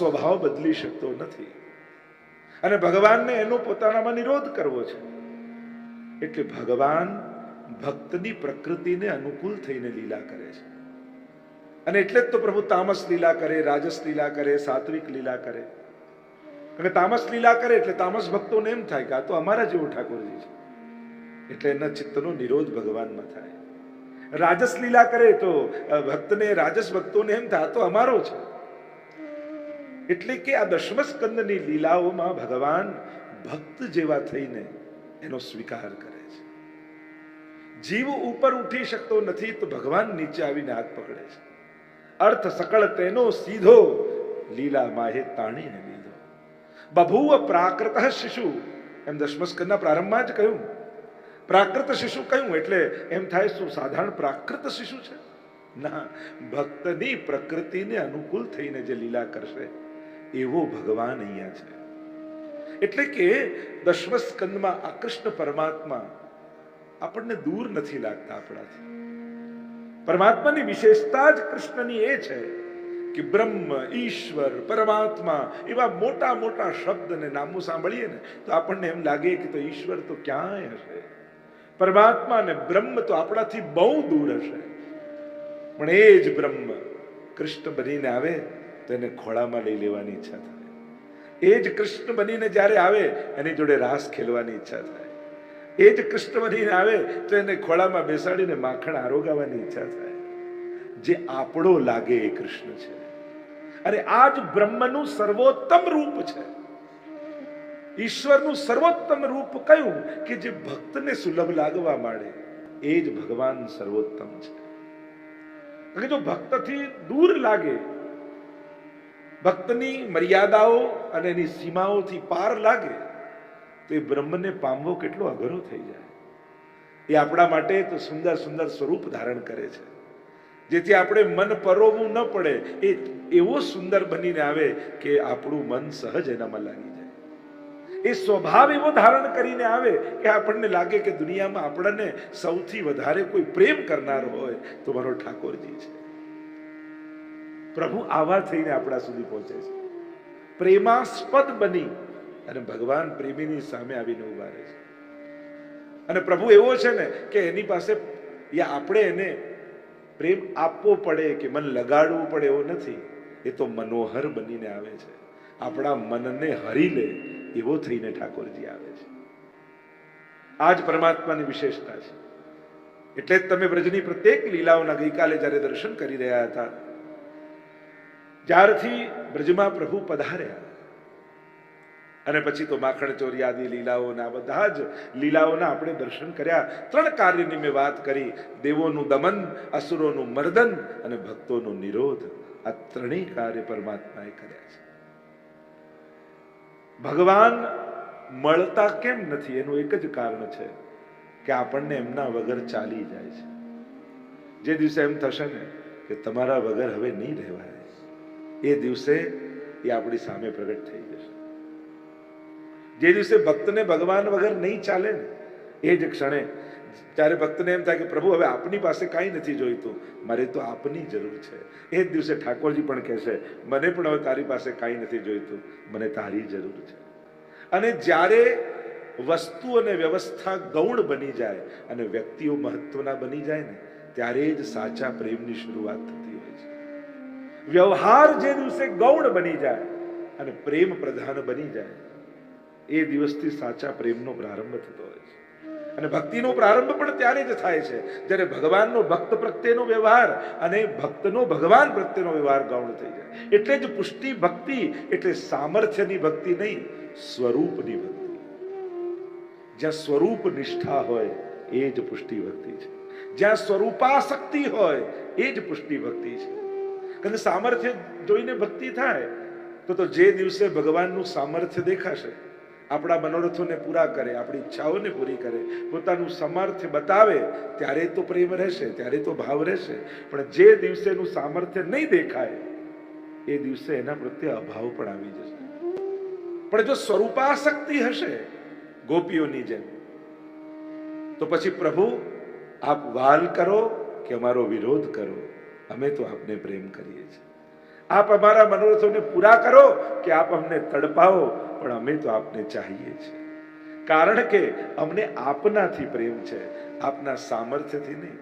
સ્વભાવ બદલી શકતો નથી. અને ભગવાનને એનો પોતાનામાં નિરોધ કરવો છે. એટલે ભગવાન ભક્તની પ્રકૃતિને અનુકૂળ થઈને લીલા કરે છે. અને એટલે જ તો પ્રભુ તામસ લીલા કરે, રાજસ લીલા કરે, સાત્વિક લીલા કરે. અને તામસ લીલા કરે એટલે તામસ ભક્તોને એમ થાય કે આ તો અમારા જેવો ઠાકોરજી છે. એટલે એના ચિત્તનો નિરોધ ભગવાનમાં થાય. રાજસ લીલા કરે તો ભક્તને, રાજસ ભક્તોને એમ થાય તો અમારો છે. એટલે કે આ દશમ સ્કંદની લીલાઓમાં ભગવાન ભક્ત જેવા થઈને એનો સ્વીકાર કરે છે. જીવ ઉપર ઉઠી શકતો નથી તો ભગવાન નીચે આવીને હાથ પકડે છે. અર્થ સકળ તેનો સીધો લીલા તાણીને લીધો. બભૂવ પ્રાકૃત શિશુ, એમ દશમસ્કંદના પ્રારંભમાં જ કહ્યું. પ્રાકૃત શિશુ કહ્યું એટલે એમ થાય શું સાધારણ પ્રાકૃત શિશુ છે? ના, ભક્તની પ્રકૃતિને અનુકૂળ થઈને જે લીલા કરશે એવો ભગવાન અહીંયા છે. એટલે કે દશમ સ્કંદમાં આ કૃષ્ણ પરમાત્મા આપણને દૂર નથી લાગતા આપણાથી. પરમાત્માની વિશેષતા જ કૃષ્ણની એ છે કે બ્રહ્મ, ઈશ્વર, પરમાત્મા એવા મોટા મોટા શબ્દ ને નામો સાંભળીએ ને તો આપણને એમ લાગે કે તો ઈશ્વર તો ક્યાંય હશે? પરમાત્મા ને બ્રહ્મ તો આપણાથી બહુ દૂર હશે. પણ એ જ બ્રહ્મ કૃષ્ણ બનીને આવે તો એને ખોળામાં લઈ લેવાની ઈચ્છા થાય. એ જ કૃષ્ણ બનીને જ્યારે આવે, એની જોડે રાસ ખેલવાની ઈચ્છા થાય. એ જ કૃષ્ણ બનીને આવે, તો એને ખોળામાં બેસાડીને માખણ આરોગાવાની ઈચ્છા થાય. જે આપણો લાગે એ કૃષ્ણ છે. અને આ જ બ્રહ્મનું સર્વોત્તમ રૂપ છે. ઈશ્વરનું સર્વોત્તમ રૂપ કયું કે જે ભક્તને સુલભ લાગવા માંડે? એ જ ભગવાન સર્વોત્તમ છે. જો ભક્તથી દૂર લાગે ભક્તની મર્યાદાઓ અને એની સીમાઓથી પાર લાગે, તો એ બ્રહ્મને પામવો કેટલો અઘરો થઈ જાય. એ આપણા માટે તો સુંદર સુંદર સ્વરૂપ ધારણ કરે છે. જેથી આપણે મન પરોવવું ન પડે, એ એવો સુંદર બનીને આવે કે આપણું મન સહજ એનામાં લાગી જાય. એ સ્વભાવ એવો ધારણ કરીને આવે કે આપણને લાગે કે દુનિયામાં આપણને સૌથી વધારે કોઈ પ્રેમ કરનાર હોય તો મારો ઠાકોરજી છે. પ્રભુ આવા થઈને આપણા સુધી પહોંચે છે. પ્રેમાસ્પદ બની અને ભગવાન પ્રેમીની સામે આવીને ઊભા રહે છે. અને પ્રભુ એવો છે ને કે એની પાસે યા આપણે એને પ્રેમ આપવો પડે કે મન લગાડવું પડે એવો નથી, એ તો મનોહર બનીને આવે છે. આપણા મનને હરી લે એવો થઈને ઠાકોરજી આવે છે. આ જ પરમાત્માની વિશેષતા છે. એટલે જ તમે બ્રજની પ્રત્યેક લીલાઓના ગઈકાલે જ્યારે દર્શન કરી રહ્યા હતા જ્યારથી બ્રજમાં પ્રભુ પધાર્યા, અને પછી તો માખણ આદિ લીલાઓના બધા જ લીલાઓના આપણે દર્શન કર્યા. ત્રણ કાર્યની મેં વાત કરી. દેવોનું દમન, અસુરોનું મર્દન અને ભક્તોનો નિરોધ. આ ત્રણેય કાર્ય પરમાત્માએ કર્યા છે. ભગવાન મળતા કેમ નથી? એનું એક જ કારણ છે કે આપણને એમના વગર ચાલી જાય છે. જે દિવસે એમ થશે ને કે તમારા વગર હવે નહીં રહેવાય. એ દિવસે એ આપણી સામે પ્રગટ થઈ જશે. જે દિવસે ભક્તને ભગવાન વગર નહીં ચાલે ને, એ જ ક્ષણે ત્યારે ભક્તને એમ થાય કે પ્રભુ, હવે આપની પાસે કાંઈ નથી જોઈતું, મારે તો આપની જરૂર છે. એ જ દિવસે ઠાકોરજી પણ કહેશે, મને પણ હવે તારી પાસે કાંઈ નથી જોઈતું, મને તારી જરૂર છે. અને જ્યારે વસ્તુ અને વ્યવસ્થા ગૌણ બની જાય અને વ્યક્તિઓ મહત્વના બની જાય ને, ત્યારે જ સાચા પ્રેમની શરૂઆત છે વ્યવહાર જે દિવસે ગૌણ બની જાય અને પ્રેમ પ્રધાન બની જાય, એ દિવસથી સાચા પ્રેમનો પ્રારંભ થતો હોય છે. અને ભક્તિનો પ્રારંભ પણ ત્યારે જ થાય છે, જ્યારે ભગવાનનો ભક્ત પ્રત્યેનો વ્યવહાર અને ભક્તનો ભગવાન પ્રત્યેનો વ્યવહાર ગૌણ થઈ જાય. એટલે જ પુષ્ટિ ભક્તિ એટલે સામર્થ્યની ભક્તિ નહીં, સ્વરૂપની ભક્તિ. જ્યાં સ્વરૂપ નિષ્ઠા હોય, એ જ પુષ્ટિ ભક્તિ છે. જ્યાં સ્વરૂપાસક્તિ હોય, એ જ પુષ્ટિ ભક્તિ છે. કારણ કે સામર્થ્ય જોઈને ભક્તિ થાય, તો તો જે દિવસે ભગવાનનું સામર્થ્ય દેખાશે, આપણા મનોરથોને પૂરા કરે, આપણી ઈચ્છાઓને પૂરી કરે, પોતાનું સામર્થ્ય બતાવે, ત્યારે તો પ્રેમ રહેશે, ત્યારે તો ભાવ રહેશે. પણ જે દિવસેનું સામર્થ્ય નહીં દેખાય, એ દિવસે એના પ્રત્યે અભાવ પણ આવી જશે. પણ જો સ્વરૂપાસક્તિ હશે ગોપીઓની જેમ, તો પછી પ્રભુ આપ વાલ કરો કે અમારો વિરોધ કરો. અમે તો આપને પ્રેમ કરીએ છીએ. આપ અમારા મનોરથોને પૂરા કરો કે આપ અમને તડપાવો, પણ અમે તો આપને ચાહીએ છીએ. કારણ કે અમને આપનાથી પ્રેમ છે, આપના સામર્થ્યથી નહીં.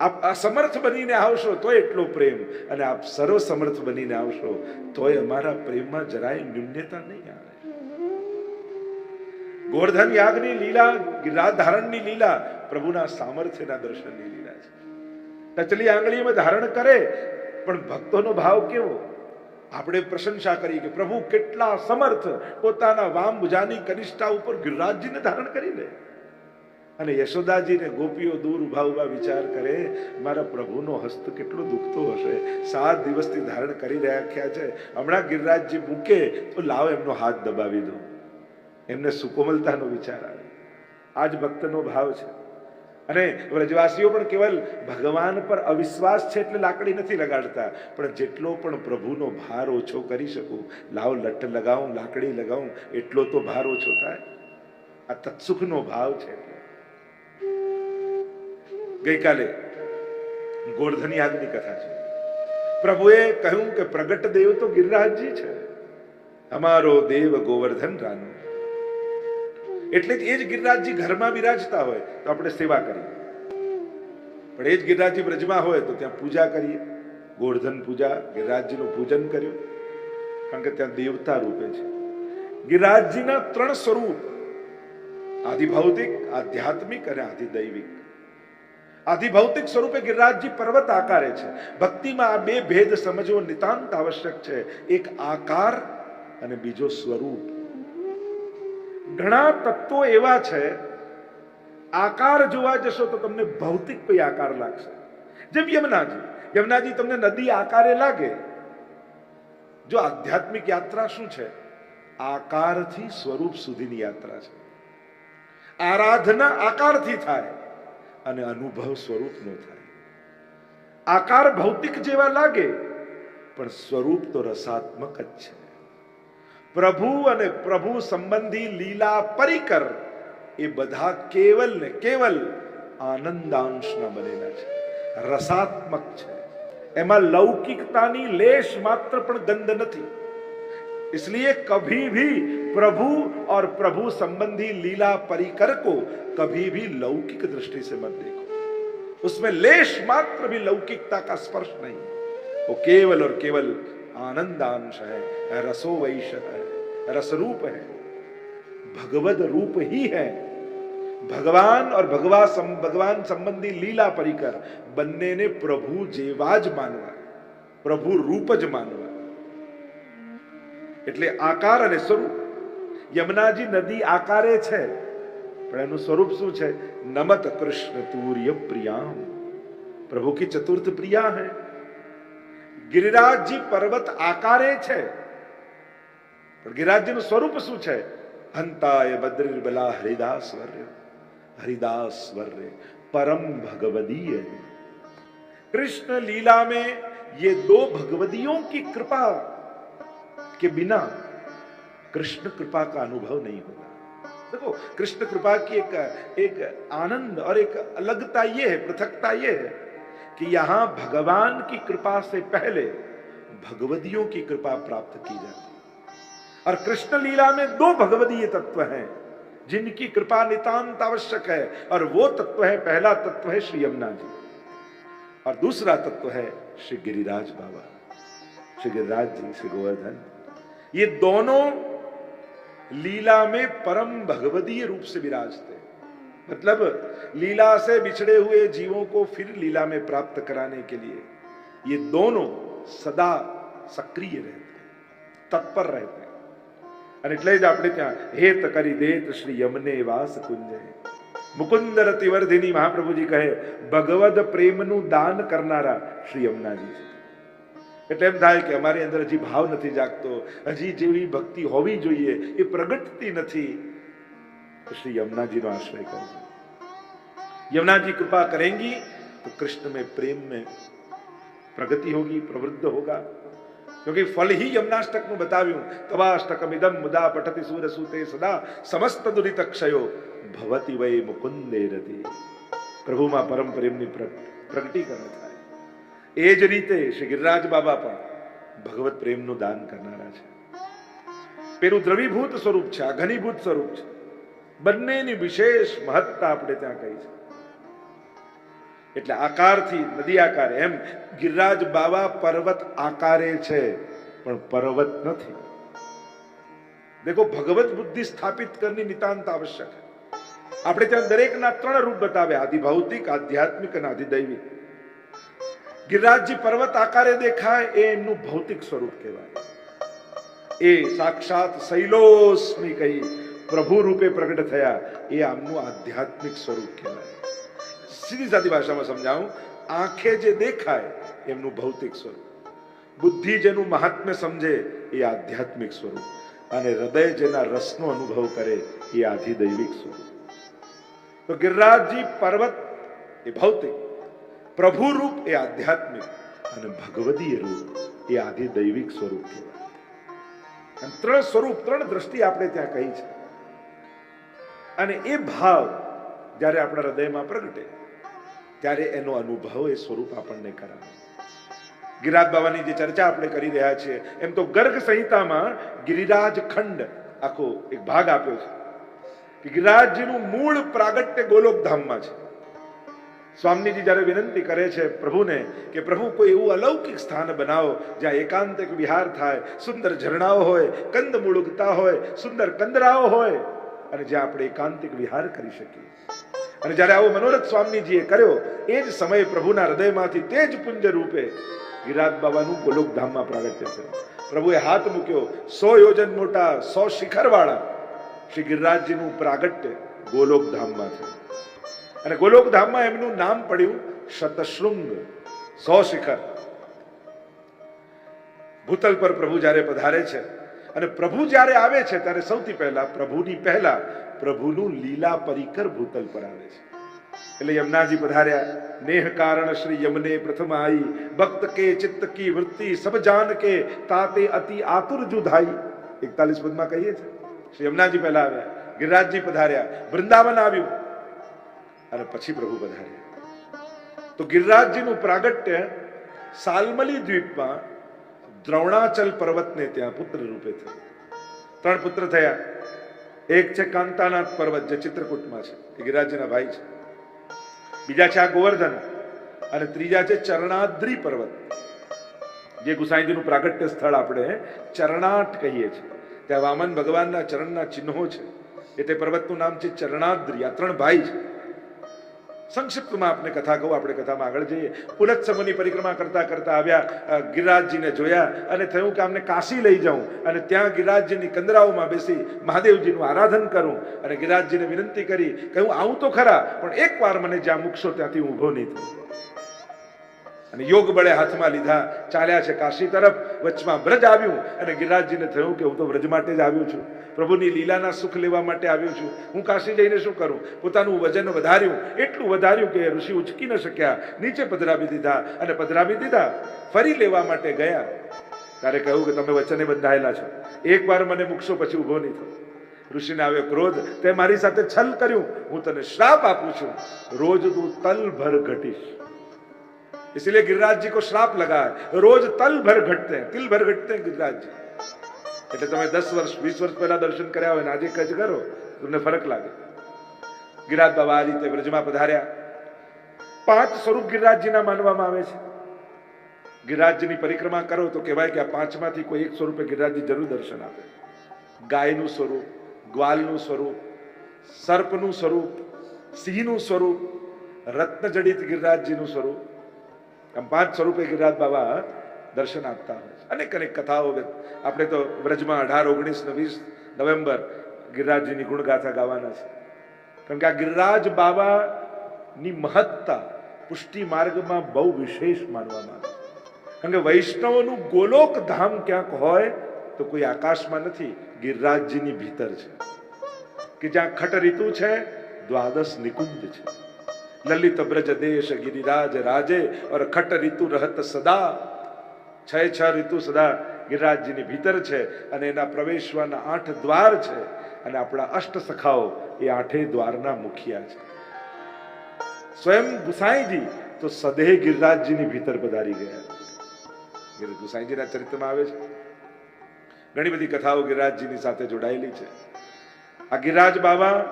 આપ અસમર્થ બનીને આવશો તો એટલો પ્રેમ, અને આપ સર્વ સમર્થ બનીને આવશો તોય અમારા પ્રેમમાં જરાય ન્યૂન્યતા નહીં આવે. ગોર્ધન યાગની લીલા ધારણની લીલા પ્રભુના સામર્થ્યના દર્શનની લીલા છે. ટચલી આંગળીમાં ધારણ કરે, પણ ભક્તોનો ભાવ કેવો? આપણે પ્રશંસા કરી કે પ્રભુ કેટલા સમર્થ પોતાના વામ ભુજાની કનિષ્ઠા ઉપર ગિરિરાજજીને ધારણ કરી લે. અને યશોદાજીને ગોપીઓ દૂર ઊભા ઊભા વિચાર કરે, મારા પ્રભુનો હસ્ત કેટલો દુખતો હશે. સાત દિવસથી ધારણ કરી રહ્યા છે. હમણાં ગિરિરાજજી મૂકે, તો લાવ એમનો હાથ દબાવી દો. એમને સુકોમલતાનો વિચાર આવે. આ જ ભક્તનો ભાવ છે. અને વ્રજવાસીઓ પણ કેવલ ભગવાન પર અવિશ્વાસ છે એટલે લાકડી નથી લગાડતા. પણ જેટલો પણ પ્રભુનો ભાર ઓછો કરી શકું, લાવ લટ લગાવું, લાકડી લગાવું, એટલો તો ભાર ઓછો થાય. આ તત્સુખનો ભાવ છે. ગઈકાલે ગોળધન યાગની કથા છે. પ્રભુએ કહ્યું કે પ્રગટ દેવ તો ગિરિરાજજી છે. અમારો દેવ ગોવર્ધન રાનો એટલે જ એ જ ગિરિરાજજી ઘરમાં બિરાજતા હોય તો આપણે સેવા કરીએ. પણ એ જ ગિરિરાજજી બ્રજમાં હોય તો ત્યાં પૂજા કરીએ. ગોર્ધન પૂજા, ગિરિરાજજીનું પૂજન કર્યું. કારણ કે ત્યાં દેવતા રૂપે છે. ગિરિરાજજીના ત્રણ સ્વરૂપ આધિભૌતિક આધ્યાત્મિક અને આધિદૈવિક. આધિભૌતિક સ્વરૂપે ગિરિરાજજી પર્વત આકારે છે. ભક્તિમાં આ બે ભેદ સમજવો નિતાંત આવશ્યક છે. એક આકાર અને બીજો સ્વરૂપ. ઘણા તત્વો એવા છે, આકાર જોવા જશો તો તમને ભૌતિક કોઈ આકાર લાગશે. જેમ યમુનાજી. યમુનાજી તમને નદી આકારે લાગે. જો આધ્યાત્મિક યાત્રા શું છે? આકારથી સ્વરૂપ સુધીની યાત્રા છે. આરાધના આકારથી થાય અને અનુભવ સ્વરૂપનો થાય. આકાર ભૌતિક જેવા લાગે, પણ સ્વરૂપ તો રસાત્મક જ છે. પ્રભુ અને પ્રભુ સંબંધી લીલા પરિકર એ બધા કેવલ ને કેવલ આનંદાંશના બનેલા છે રસાત્મક છે એમાં લૌકિકતાની લેશ માત્ર પણ ગંધ નથી इसलिए कभी भी प्रभु और प्रभु संबंधी लीला परिकर को कभी भी लौकिक दृष्टि से मत देखो उसमें लेश मात्र भी लौकिकता का स्पर्श नहीं वो केवल और केवल आनंदांश है रसो वैश है रसरूप है भगवद रूप ही है ભગવાન और ભગવા સમ- ભગવાન સંબંધી લીલા પરિકર બંનેને પ્રભુ જેવા જ માનવા પ્રભુ રૂપ જ માનવા એટલે આકાર અને સ્વરૂપ યમુનાજી નદી આકારે છે પણ એનું સ્વરૂપ શું છે નમત કૃષ્ણ તુર્ય પ્રિયામ પ્રભુ કી ચતુર્થ પ્રિયા હૈ ગિરિરાજજી પર્વત આકારે છે પણ ગિરિરાજજીનું સ્વરૂપ શું છે હંતાય બદ્રિર્બલા હરિદાસ વર્ય हरिदास वर्य परम भगवदीय है कृष्ण लीला में ये दो भगवदियों की कृपा के बिना कृष्ण कृपा का अनुभव नहीं होता देखो कृष्ण कृपा की एक एक आनंद और एक अलगता ये है पृथकता ये है कि यहाँ भगवान की कृपा से पहले भगवदियों की कृपा प्राप्त की जाती। और कृष्ण लीला में दो भगवदीय तत्व हैं, जिनकी कृपा नितांत आवश्यक है, और वो तत्व है, पहला तत्व है श्री यमुना जी। और दूसरा तत्व है श्री गिरिराज बाबा। श्री गिरिराज जी, श्री गोवर्धन। ये दोनों लीला में परम भगवदीय रूप से विराजते। मतलब लीला से बिछड़े हुए जीवों को फिर लीला में प्राप्त कराने के लिए ये दोनों सदा सक्रिय रहते हैं तत्पर रहते हैं અને એટલે જ આપણે ત્યાં હેત કરી દેત શ્રી યમને વાસ કુંજે મુકુંદ રતિવર્ધિની મહાપ્રભુજી કહે ભગવદ પ્રેમનું દાન કરનારા શ્રી યમુનાજી છે એટલે એમ થાય કે અમારી અંદર હજી ભાવ નથી જાગતો હજી જેવી ભક્તિ હોવી જોઈએ એ પ્રગટતી નથી તો શ્રી यमुनाजी નો આશ્રય કરજો यमुना जी कृपा करेंगी तो कृष्ण में प्रेम में प्रगति होगी प्रवृद्ध होगा क्योंकि फल ही यमुनाष्टक નું બતાવ્યું તવાષ્ટકમ ઇદમ મુદા પઠતિ સૂર સૂતે સદા સમસ્ત દુરિત ક્ષયો ભવતિ વૈ મુકુંદે રતિ પ્રભુમાં પરમ પ્રેમની પ્ર- પ્રગટીકરણ થાય એ જ રીતે શ્રી ગિરિરાજ બાબા પણ ભગવત પ્રેમનું દાન કરનારા છે પેલું દ્રવીભૂત સ્વરૂપ છે આ ઘનીભૂત સ્વરૂપ છે બંનેની વિશેષ મહત્તા આપણે ત્યાં કહી છે એટલે આકારથી નદી આકાર. એમ ગિરિરાજ બાવા પર્વત આકારે છે, પણ પર્વત નથી. દેખો, ભગવત બુદ્ધિ સ્થાપિત કરની નિતાંત આવશ્યક આપણે ત્યાં દરેકના ત્રણ રૂપ બતાવ્યા આધિભૌતિક આધ્યાત્મિક અને આધિદૈવિક. ગિરિરાજજી પર્વત આકારે દેખાય એ એમનું ભૌતિક સ્વરૂપ કહેવાય. એ સાક્ષાત શૈલોસ્મી કહી પ્રભુ રૂપે પ્રગટ થયા, એ આમનું આધ્યાત્મિક સ્વરૂપ કહેવાય. સીધી સાદી ભાષામાં સમજાવું, આંખે જે દેખાય એમનું ભૌતિક સ્વરૂપ. બુદ્ધિ જેનું મહાત્મ્ય સમજે એ આધ્યાત્મિક સ્વરૂપ. અને હૃદય જેના રસનો અનુભવ કરે એ આધિદૈવિક સ્વરૂપ. તો ગિરિરાજજી પર્વત એ ભૌતિક પ્રભુ રૂપ એ આધ્યાત્મિક, અને ભગવદીય રૂપ એ આધિદૈવિક સ્વરૂપ કહેવાય. ત્રણ સ્વરૂપ, ત્રણ દ્રષ્ટિ આપણે ત્યાં કહી છે. અને એ ભાવ જ્યારે આપણા હૃદયમાં પ્રગટે ત્યારે એનો અનુભવ એ સ્વરૂપ આપણને કરાવે. ગિરિરાજ બાવાની જે ચર્ચા આપણે કરી રહ્યા છીએ, એમ તો ગર્ગ સંહિતામાં ગિરિરાજ ખંડ આખો એક ભાગ આપ્યો છે. કે ગિરિરાજજીનું મૂળ પ્રાગટ્ય ગોલોકધામમાં છે. સ્વામીજી જ્યારે વિનંતી કરે છે પ્રભુને કે પ્રભુ કોઈ એવું અલૌકિક સ્થાન બનાવો જ્યાં એકાંતિક વિહાર થાય, સુંદર ઝરણાઓ હોય, કંદ મૂળગતા હોય, સુંદર કંદરાઓ હોય અને જ્યાં આપણે એકાંતિક વિહાર કરી શકીએ. અને જ્યારે આવો મનોરથ સ્વામીજીએ કર્યો, એ જ સમયે પ્રભુના હૃદયમાંથી તે જ પુંજ રૂપે ગિરાજ બાબાનું ગોલોકધામમાં પ્રાગટ્ય છે પ્રભુએ હાથ મૂક્યો સો યોજન મોટા, સો શિખરવાળા. શ્રી ગિરિરાજજીનું પ્રાગટ્ય ગોલોકધામમાં છે અને ગોલોકધામમાં એમનું નામ પડ્યું શતશૃંગ, સો શિખર. ભૂતલ પર પ્રભુ જ્યારે પધારે છે અને પ્રભુ જ્યારે આવે છે, ત્યારે સૌથી પહેલા પ્રભુની પહેલા પ્રભુનું લીલા પરિકર ભૂતલ પર આવે છે. એટલે યમુનાજી પધાર્યા, નેહ કારણ શ્રી યમને પ્રથમ આઈ ભક્ત કે ચિત્ત કી વૃત્તિ સબ જાન કે, તાતે અતિ આતુર જુધાઈ. એકતાલીસ પદમાં કહીએ છે શ્રી યમુનાજી પહેલા આવ્યા, ગિરિરાજજી પધાર્યા, વૃંદાવન આવ્યું. અને પછી પ્રભુ પધાર્યા. તો ગિરિરાજજીનું પ્રાગટ્ય સાલમલી દ્વીપમાં દ્રોણાચલ પર્વતને ત્યાં પુત્ર રૂપે થયું ત્રણ પુત્ર થયા. એક છે કાંતાનાથ પર્વત, જે ચિત્રકૂટમાં છે, એ ગિરિરાજજીના ભાઈ છે. બીજા છે આ ગોવર્ધન અને ત્રીજા છે ચરણાદ્રી પર્વત. જે ગુસાઈજીનું પ્રાગટ્ય સ્થળ આપણે ચરણાટ કહીએ છીએ. ત્યાં વામન ભગવાનના ચરણના ચિહ્નો છે. એ તે પર્વતનું નામ છે ચરણાદ્રી. આ ત્રણ ભાઈ છે. સંક્ષિપ્તમાં આપણે કથા કહું, આપણે કથામાં આગળ જઈએ. પુલત સમૂહની પરિક્રમા કરતા કરતા આવ્યા ગિરિરાજજીને જોયા અને થયું કે અમને કાશી લઈ જાઉં અને ત્યાં ગિરિરાજજીની કંદરાઓમાં બેસી મહાદેવજીનું આરાધન કરું અને ગિરિરાજજીને વિનંતી કરી કે હું આવું તો ખરા, પણ એકવાર મને જ્યાં મૂકશો ત્યાંથી ઊભો નહીં થઉં. અને યોગ બળે હાથમાં લીધા, ચાલ્યા છે કાશી તરફ. વચમાં બ્રજ આવ્યું અને ગિરિરાજજીને થયું કે હું તો બ્રજ માટે જ આવ્યો છું. પ્રભુની લીલાના સુખ લેવા માટે આવ્યો છું હું કાશી જઈને શું કરું પોતાનું વજન વધાર્યું એટલું વધાર્યું કે ઋષિ ઉચકી ન શક્યા નીચે પધરાવી દીધા અને પધરાવી દીધા ફરી લેવા માટે ગયા ત્યારે કહ્યું કે તમે વચને બંધાયેલા છો એકવાર મને મૂકશો પછી ઊભો નહીં થયો ઋષિને આવ્યો ક્રોધ તે મારી સાથે છલ કર્યું હું તને શ્રાપ આપું છું રોજ તું તલ ભર ઘટીશ इसीलिए गिरिराज जी को श्राप लगा है रोज तल भर घटते हैं तिल भर घटते हैं गिरिराज जी એટલે તમે દસ વર્ષ, વીસ વર્ષ પહેલા દર્શન કર્યા હોય ને આજે કચ્છ કરો, તમને ફરક લાગે. ગિરિરાજ બાબા આ રીતે વ્રજમાં પધાર્યા. પાંચ સ્વરૂપ ગિરિરાજજીના માનવામાં આવે છે. ગિરિરાજજીની પરિક્રમા કરો તો કહેવાય કે આ પાંચમાંથી કોઈ એક સ્વરૂપે ગિરિરાજજી જરૂર દર્શન આપે. ગાયનું સ્વરૂપ, ગ્વાલનું સ્વરૂપ, સર્પનું સ્વરૂપ, સિંહનું સ્વરૂપ, રત્નજડિત ગિરિરાજજીનું સ્વરૂપ. આમ પાંચ સ્વરૂપે ગિરિરાજ બાબા દર્શન આપતા હોય અનેક અનેક કથાઓ આપણે તો વ્રજમાં અઢાર, ઓગણીસ ને વીસ નવેમ્બર ગિરિરાજજીની ગુણગાથા ગાવાના છે. કારણ કે આ ગિરિરાજ બાબાની મહત્તા પુષ્ટિ માર્ગમાં બહુ વિશેષ માનવામાં આવે. કારણ કે વૈષ્ણવનું ગોલોક ધામ ક્યાંક હોય તો કોઈ આકાશમાં નથી, ગિરિરાજજીની ભીતર છે. કે જ્યાં ખટ ઋતુ છે, દ્વાદશ નિકુંજ છે. લલિત બ્રજ દેશ ગિરિરાજ રાજે, ઓર ખટ ઋતુ રહત સદા. છ છ ઋતુ સદા ગિરિરાજજીની ભીતર છે અને એના પ્રવેશવાના આઠ દ્વાર છે અને આપણા અષ્ટ સખાઓ એ આઠેય દ્વારના મુખિયા છે. સ્વયં ગુસાઈજી તો સદેહ ગિરિરાજજીની ભીતર પધારી ગયા. ગિરિ- ગુસાઈજીના ચરિત્રમાં આવે છે. ઘણી બધી કથાઓ ગિરિરાજજીની સાથે જોડાયેલી છે. આ ગિરિરાજ બાબા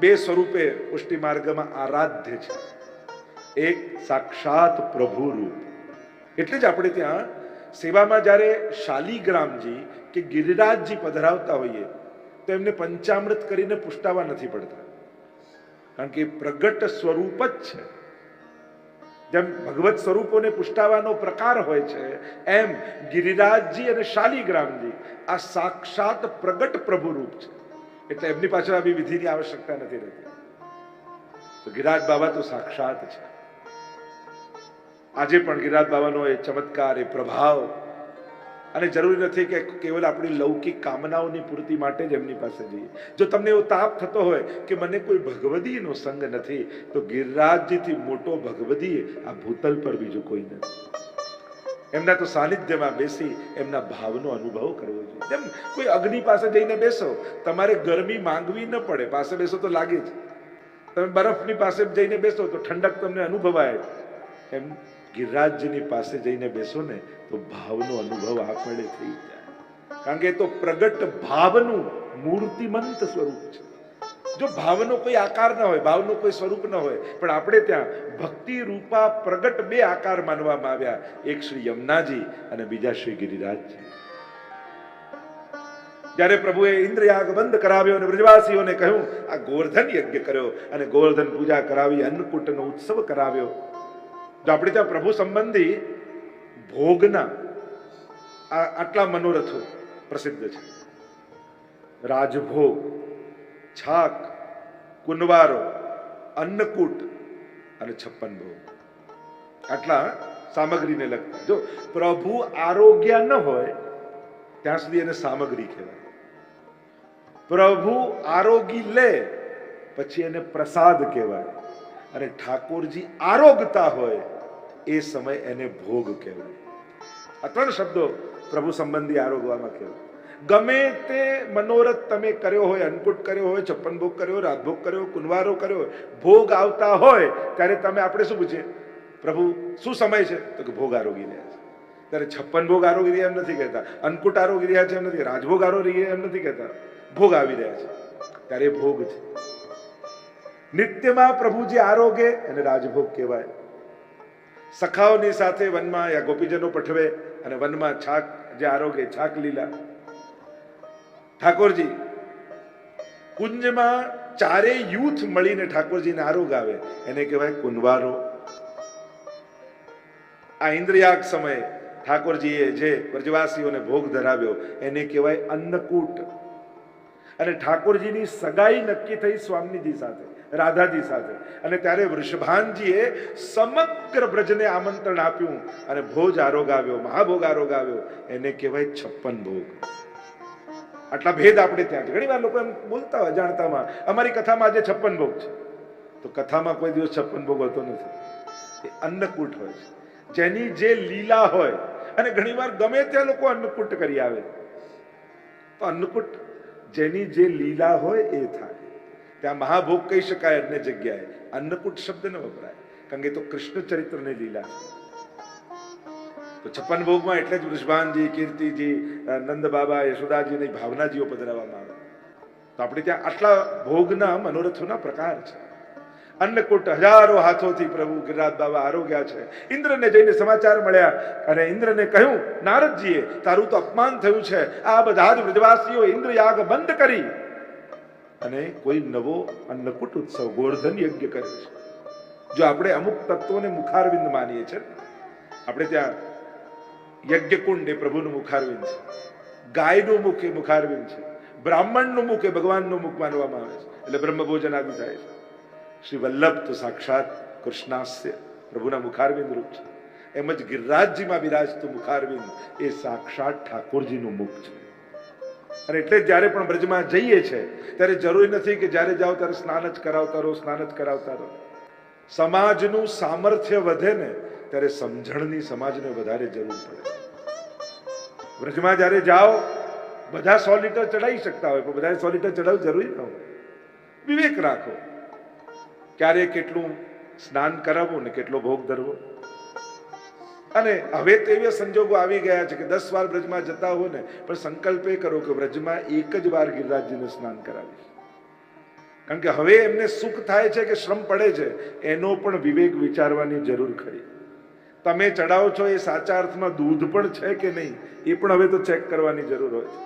બે સ્વરૂપે પુષ્ટિ માર્ગમાં આરાધ્ય છે. એક સાક્ષાત પ્રભુ રૂપ એટલે જ આપણે ત્યાં સેવામાં જ્યારે શાલીગ્રામજી કે ગિરિરાજજી પધરાવતા હોઈએ, તો એમને પંચામૃત કરીને પુષ્ટાવા નથી પડતા. કારણ કે પ્રગટ સ્વરૂપ જ છે. જેમ ભગવત સ્વરૂપોને પુષ્ટાવાનો પ્રકાર હોય છે, એમ ગિરિરાજજી અને શાલિગ્રામજી આ સાક્ષાત પ્રગટ પ્રભુ રૂપ છે. એટલે એમની પાછળ આવી વિધિની આવશ્યકતા નથી રહેતી. તો ગિરાજ બાબા તો સાક્ષાત છે. આજે પણ ગિરિરાજ બાબાનો એ ચમત્કાર, એ પ્રભાવ અને જરૂરી નથી કે કેવલ આપણી લૌકિક કામનાઓની પૂર્તિ માટે જ એમની પાસે જઈએ. જો તમને એવો તાપ થતો હોય કે મને કોઈ ભગવદીનો સંગ નથી, તો ગિરિરાજજીથી મોટો ભગવદી આ ભૂતલ પર બીજું કોઈ નથી. એમના તો સાનિધ્યમાં બેસી એમના ભાવનો અનુભવ કરવો જોઈએ. જેમ કોઈ અગ્નિ પાસે જઈને બેસો, તમારે ગરમી માંગવી ન પડે, પાસે બેસો તો લાગે જ. તમે બરફની પાસે જઈને બેસો તો ઠંડક તમને અનુભવાય એમ ગિરિરાજજીની પાસે જઈને બેસો ને તો ભાવનો અનુભવ આપમેળે થઈ જાય. કારણ કે તો પ્રગટ ભાવનું મૂર્તિમંત સ્વરૂપ છે. જો ભાવનો કોઈ આકાર ન હોય, ભાવનો કોઈ સ્વરૂપ ન હોય, પણ આપણે ત્યાં ભક્તિ રૂપા પ્રગટ બે આકાર માનવામાં આવ્યા. એક શ્રી યમુનાજી અને બીજા શ્રી ગિરિરાજજી. જ્યારે પ્રભુએ ઇન્દ્રયાગ બંધ કરાવ્યો અને બ્રજવાસીઓને કહ્યું, આ ગોવર્ધન યજ્ઞ કર્યો અને ગોવર્ધન પૂજા કરાવી અન્નકૂટનો ઉત્સવ કરાવ્યો. તો આપણે ત્યાં પ્રભુ સંબંધી ભોગના આટલા મનોરથો પ્રસિદ્ધ છે. રાજભોગ, છાક, કુનવારો, અન્નકૂટ અને છપ્પન ભોગ. આટલા સામગ્રીને લગતા. જો પ્રભુ આરોગ્ય ન હોય, ત્યાં સુધી એને સામગ્રી કહેવાય. પ્રભુ આરોગી લે, પછી એને પ્રસાદ કહેવાય. અને ઠાકોરજી આરોગતા હોય, એ સમય એને ભોગ કહેવાય. આ ત્રણ શબ્દો પ્રભુ સંબંધી આરોગવામાં કહેવાય. ગમે તે મનોરથ તમે કર્યો હોય, અન્નકૂટ કર્યો હોય, છપ્પન ભોગ કર્યો રાજભોગ કર્યો કુંવારો કર્યો હોય, ભોગ આવતા હોય, ત્યારે તમે આપણે શું પૂછીએ? પ્રભુ, શું સમય છે? તો કે ભોગ આરોગી રહ્યા છે. ત્યારે છપ્પન ભોગ આરોગી રહ્યા એમ નથી કહેતા. અન્નકૂટ આરોગી રહ્યા છે એમ નથી રાજભોગ આરોગી રહ્યા એમ નથી કહેતા. ભોગ આવી રહ્યા છે. ત્યારે ભોગ છે. નિત્યમાં પ્રભુજી આરોગે અને રાજભોગ કહેવાય. સખાઓની સાથે વનમાં યા ગોપીજનો પઠવે અને વનમાં છાક, જે આરોગે છાક લીલા ઠાકોરજી, કુંજમાં ચારે યુથ મળીને ઠાકોરજીને આરોગ આવે એને કહેવાય કુંવારો. આ ઇન્દ્રિયાક સમયે ઠાકોરજીએ જે વ્રજવાસીઓને ભોગ ધરાવ્યો, એને કહેવાય અન્નકૂટ. અને ઠાકોરજીની સગાઈ નક્કી થઈ સ્વામીજી સાથે. રાધાજી સાથે. અને ત્યારે વૃષભાનજીએ સમગ્ર બ્રજને આમંત્રણ આપ્યું અને ભોજ આરોગ આવ્યો મહાભોગ આરોગ આવ્યો એને કહેવાય છપ્પન ભોગ. આટલા ભેદ આપણે ત્યાં ઘણી વાર લોકો એમ બોલતા હોય જાણતામાં, અમારી કથામાં આજે છપ્પન ભોગ છે. તો કથામાં કોઈ દિવસ છપ્પન ભોગ હોતો નથી. એ અન્નકૂટ હોય છે. જેની જે લીલા હોય, અને ઘણીવાર ગમે ત્યાં લોકો અન્નકૂટ કરી આવે. તો અન્નકૂટ જેની જે લીલા હોય એ થાય. ત્યાં મહાભોગ કહી શકાય અન્ય જગ્યાએ. અન્નકૂટ શબ્દ ન વપરાય, કારણ કે તો કૃષ્ણ ચરિત્રની લીલા. તો છપ્પન ભોગમાં એટલે જ વૃષભાનજી, કીર્તિજી નંદ બાબા, યશોદાજીની ભાવનાજીઓ પધરાવવામાં આવે. તો આપણે ત્યાં આટલા ભોગના મનોરથોના પ્રકાર છે. અન્નકૂટ હજારો હાથોથી પ્રભુ ગિરિરાજ બાબા આરોગ્યા છે. ઇન્દ્રને જઈને સમાચાર મળ્યા અને ઇન્દ્રને કહ્યું, નારદજીએ, તારું તો અપમાન થયું છે. આ બધા જ વ્રજવાસીઓ ઇન્દ્રયાગ બંધ કરી. અને કોઈ નવો અન્નકૂટ ઉત્સવ ગોર્ધન યજ્ઞ કરે છે. જો આપણે અમુક તત્વોને મુખારવિંદ માનીએ છીએ, આપણે ત્યાં યજ્ઞકુંડ એ પ્રભુનું મુખારવિંદ છે. ગાયનું મુખ એ મુખારવિંદ છે. બ્રાહ્મણનું મુખ એ ભગવાનનું મુખ માનવામાં આવે છે. એટલે બ્રહ્મ ભોજન આદિ થાય છે. શ્રી વલ્લભ તો સાક્ષાત કૃષ્ણાસ્ય, પ્રભુના મુખારવિંદ રૂપ છે. એમ જ ગિરિરાજજીમાં બિરાજતું મુખારવિંદ એ સાક્ષાત ઠાકોરજીનું મુખ છે. અને એટલે જ્યારે પણ બ્રજમાં જઈએ છે, ત્યારે જરૂરી નથી કે જ્યારે જાઓ ત્યારે સ્નાન જ કરાવતા રહો સ્નાન જ કરાવતા રહો. સમાજનું સામર્થ્ય વધે ને, ત્યારે સમજણની સમાજને વધારે જરૂર પડે. બ્રજમાં જ્યારે જાઓ, બધા સો લીટર ચડાવી શકતા હોય, પણ બધા સો લીટર ચડાવવું જરૂરી ન હોય. વિવેક રાખો. ક્યારે કેટલું સ્નાન કરાવવું ને કેટલો ભોગ ધરવો? અને હવે તો એવા સંજોગો આવી ગયા છે કે દસ વાર બ્રજમાં જતા હો ને પણ સંકલ્પ એ કરો કે બ્રજમાં એક જ વાર ગિરિરાજજીને સ્નાન કરાવીશ કારણ કે હવે એમને સુખ થાય છે કે શ્રમ પડે છે, એનો પણ વિવેક વિચારવાની જરૂર ખરી. તમે ચડાવો છો એ સાચા અર્થમાં દૂધ પણ છે કે નહીં, એ પણ હવે તો ચેક કરવાની જરૂર હોય છે.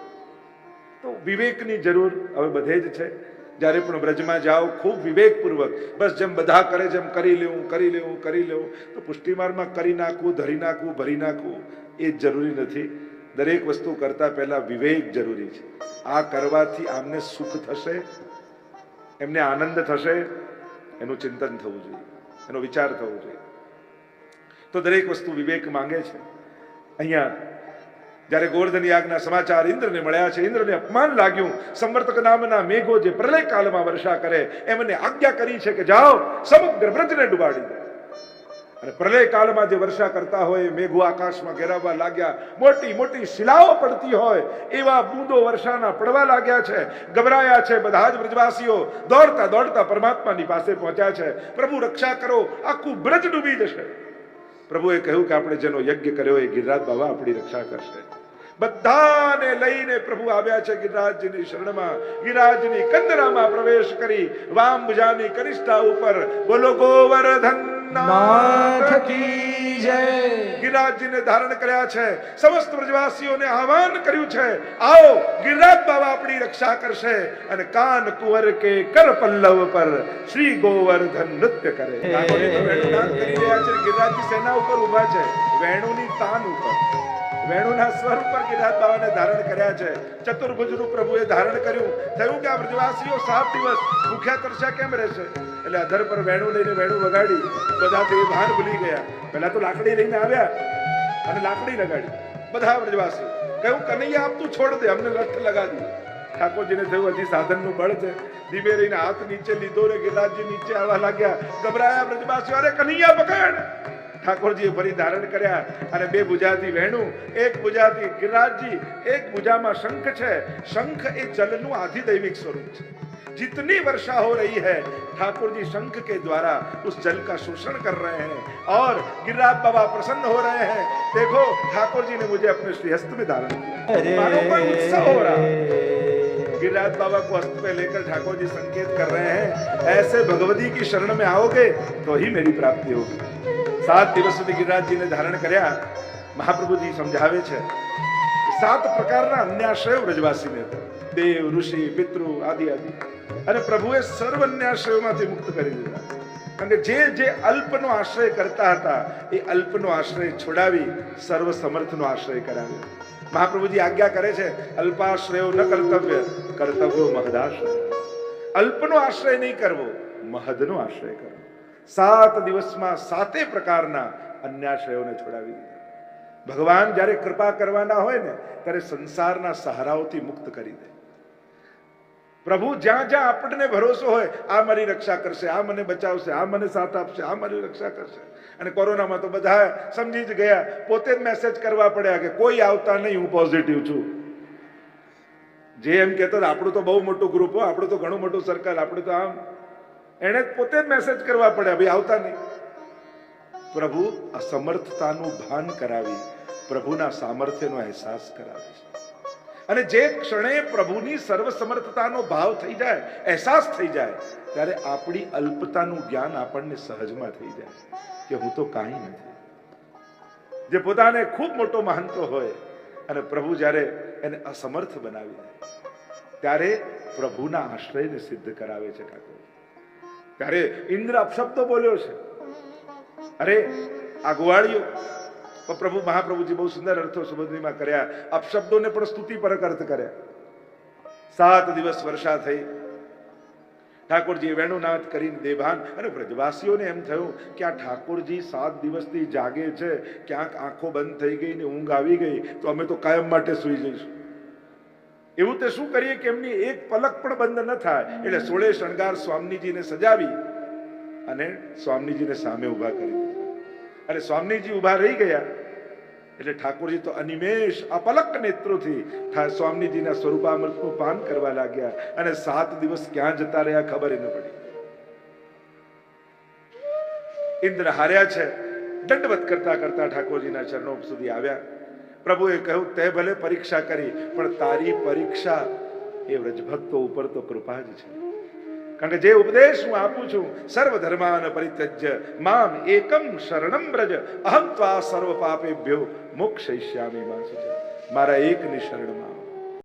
તો વિવેકની જરૂર હવે બધે જ છે. જ્યારે પણ વ્રજમાં જાઓ, ખૂબ વિવેકપૂર્વક, બસ જેમ બધા કરે જેમ કરી લેવું કરી લેવું કરી લેવું, તો પુષ્ટિમાર્ગમાં કરી નાખવું, ધરી નાખવું, ભરી નાખવું, એ જરૂરી નથી. દરેક વસ્તુ કરતા પહેલા વિવેક જરૂરી છે. આ કરવાથી આમને સુખ થશે, એમને આનંદ થશે, એનું ચિંતન થવું જોઈએ, એનો વિચાર થવો જોઈએ. તો દરેક વસ્તુ વિવેક માંગે છે. અહીંયા જ્યારે ગોવર્ધન યાગના સમાચાર ઇન્દ્રને મળ્યા છે, ઇન્દ્રને અપમાન લાગ્યું. સંવર્તક નામના મેઘો જે પ્રલય કાળમાં વર્ષા કરે, એમને આજ્ઞા કરી છે કે જાઓ, સમગ્ર વ્રજને ડુબાડી દો. અને પ્રલય કાળમાં જે વર્ષા કરતા હોય, મેઘો આકાશમાં ઘેરાવવા લાગ્યા. મોટી મોટી શિલાઓ પડતી હોય, એવા બૂંદો વર્ષાના પડવા લાગ્યા છે. ગભરાયા છે બધા જ બ્રજવાસીઓ દોડતા દોડતા પરમાત્માની પાસે પહોંચ્યા છે. પ્રભુ રક્ષા કરો, આખું બ્રજ ડૂબી જશે. પ્રભુએ કહ્યું કે આપણે જેનો યજ્ઞ કર્યો એ ગિરિરાજ બાબા આપણી રક્ષા કરશે. બધાને લઈને પ્રભુ આવ્યા છે ગિરિરાજની શરણમાં. ગિરિરાજની કંદરામાં પ્રવેશ કરી વામ ભુજાની કનિષ્ઠા ઉપર બોલો ગોવર્ધન ગિરિરાજજીને ધારણ કર્યા છે. સમસ્ત બ્રજવાસીઓને આહવાન કર્યું છે આવો ગિરિરાજ બાબા આપણી રક્ષા કરશે. અને કાન કુંવર કે કર પલ્લવ પર શ્રી ગોવર્ધન નૃત્ય કરે. ગિરિરાજજી સેના ઉપર ઊભા છે. વેણુની તાન ઉપર. વેણુના સ્વરૂપ પર કેદાર બાવાને ધારણ કર્યા છે. ચતુર્ભુજનું પ્રભુએ ધારણ કર્યું. થયું કે આ બ્રજવાસીઓ સાત દિવસ ભૂખ્યા તરસ્યા કેમ રહેશે એટલે અધર પર વેણુ લઈને વેણુ વગાડી બધા તે ભાન ભૂલી ગયા. પહેલા તો લાકડી લઈને આવ્યા અને લાકડી લગાડી. બધા બ્રજવાસીઓ કહ્યું, કનૈયા, આપ તું છોડ દે, અમને લઠ લગા દી. ઠાકોરજીને થયું, હજી સાધનનું બળ છે. ધીમે રહીને હાથ નીચે લીધો રે ગિરિરાજજી નીચે આવવા લાગ્યા. ગભરાયા બ્રજવાસીઓ, અરે કનૈયા, પકડ! ઠાકોરજીએ ફરી ધારણ કર્યા અને બે ભુજાથી વેણુ એક ભુજાથી ગિરિરાજજી એક ભુજામાં શંખ છે શંખ એ જલનું આધિદૈવિક સ્વરૂપ છે जितनी वर्षा हो रही है ठाकुर जी शंख के द्वारा उस जल का शोषण कर रहे हैं और गिरिराज बाबा प्रसन्न हो रहे हैं देखो ठाकुर जी ने मुझे अपने श्रीहस्त में धारण किया मानो कोई उत्सव हो रहा गिरिराज बाबा को हस्त में लेकर ठाकुर जी संकेत कर रहे हैं ऐसे भगवती की शरण में आओगे तो ही मेरी प्राप्ति होगी સાત દિવસ સુધી ગિરિરાજજીને ધારણ કર્યા. મહાપ્રભુજી સમજાવે છે સાત પ્રકારના અન્યાશ્રયો વ્રજવાસીને દેવ, ઋષિ, પિતૃ આદિ આદિ. અને પ્રભુએ સર્વ અન્યાશ્રયોમાંથી મુક્ત કરી દીધા. કારણ જે જે અલ્પનો આશ્રય કરતા હતા, એ અલ્પનો આશ્રય છોડાવી સર્વ સમર્થનો આશ્રય કરાવ્યો. મહાપ્રભુજી આજ્ઞા કરે છે, અલ્પાશ્રયો ન કર્તવ્ય, કર્તવ્યો મહદાશ્રય. અલ્પનો આશ્રય નહીં કરવો, મહદનો આશ્રય કરવો સાત દિવસમાં સાતે પ્રકારના અન્યાશ્રયોને છોડાવી દીધા. ભગવાન જ્યારે કૃપા કરવાના હોય ને, ત્યારે સંસારના સહારાઓથી મુક્ત કરી દે. પ્રભુ, જ્યાં જ્યાં આપણને ભરોસો હોય, આ મારી રક્ષા કરશે, આ મને બચાવશે, આ મને સાથ આપશે, આ મારી રક્ષા કરશે. અને કોરોનામાં તો બધા સમજી જ ગયા, પોતે જ મેસેજ કરવા પડ્યા કે કોઈ આવતા નહીં, હું પોઝિટિવ છું. જે એમ કહેતો, આપણું તો બહુ મોટું ગ્રુપ હોય આપણું તો ઘણું મોટું સર્કલ આપણે તો આમ જ પોતે મેસેજ કરવા પડ્યા, ભાઈ આવતા નહીં. પ્રભુ અસમર્થતાનું ભાન કરાવી, પ્રભુના સામર્થ્યનો અહેસાસ કરાવે છે. અને જે ક્ષણે પ્રભુની સર્વસમર્થતાનો ભાવ થઈ જાય, અહેસાસ થઈ જાય, ત્યારે આપણી અલ્પતાનું જ્ઞાન આપણને સહજમાં થઈ જાય કે હું તો કાંઈ નથી. જે પોતાને ખૂબ મોટો માનતો હોય અને પ્રભુ જ્યારે એને અસમર્થ બનાવી દે, ત્યારે પ્રભુના આશ્રયને સિદ્ધ કરાવે છે ઠાકોર ત્યારે ઇન્દ્ર અપશબ્દો બોલ્યો છે. અરે, આ ગોવાળીઓ. પ્રભુ, મહાપ્રભુજી બહુ સુંદર અર્થો સુબંધીમાં કર્યા. અપશબ્દોને પણ સ્તુતિ પરક અર્થ કર્યા. સાત દિવસ વર્ષા થઈ. ઠાકોરજી વેણુનાથ કરીને દેભાન અને વ્રજવાસીઓને એમ થયું કે આ ઠાકોરજી સાત દિવસથી જાગે છે. ક્યાંક આંખો બંધ થઈ ગઈ ને ઊંઘ આવી ગઈ. તો અમે તો કાયમ માટે સૂઈ જઈશું. એવું તે શું કરીએ કે એમની એક પલક પણ બંધ ન થાય? એટલે સોળે શણગાર સ્વામીજીને સજાવી અને સ્વામીજીને સામે ઊભા કરી અને સ્વામીજી ઊભા રહી ગયા. એટલે ઠાકોરજી તો અનિમેષ અપલક નેત્રોથી સ્વામીજીના સ્વરૂપામૃતનું પાન કરવા લાગ્યા અને સાત દિવસ ક્યાં જતા રહ્યા ખબર ન પડી. ઇન્દ્ર હાર્યા છે. દંડવત કરતા કરતા ઠાકોરજીના ચરણો સુધી આવ્યા. પ્રભુએ કહ્યું, તે ભલે પરીક્ષા કરી, પણ તારી પરીક્ષા એ વ્રજભક્તો ઉપર તો કૃપા જ છે કારણ કે જે ઉપદેશ હું આપું છું સર્વ ધર્માન પરિત્યજ્ય, મામ એકમ શરણમ બ્રજ અહમ ત્વા સર્વ પાપેભ્યો મોક્ષયિષ્યામિ માં મારા એકની શરણમાં.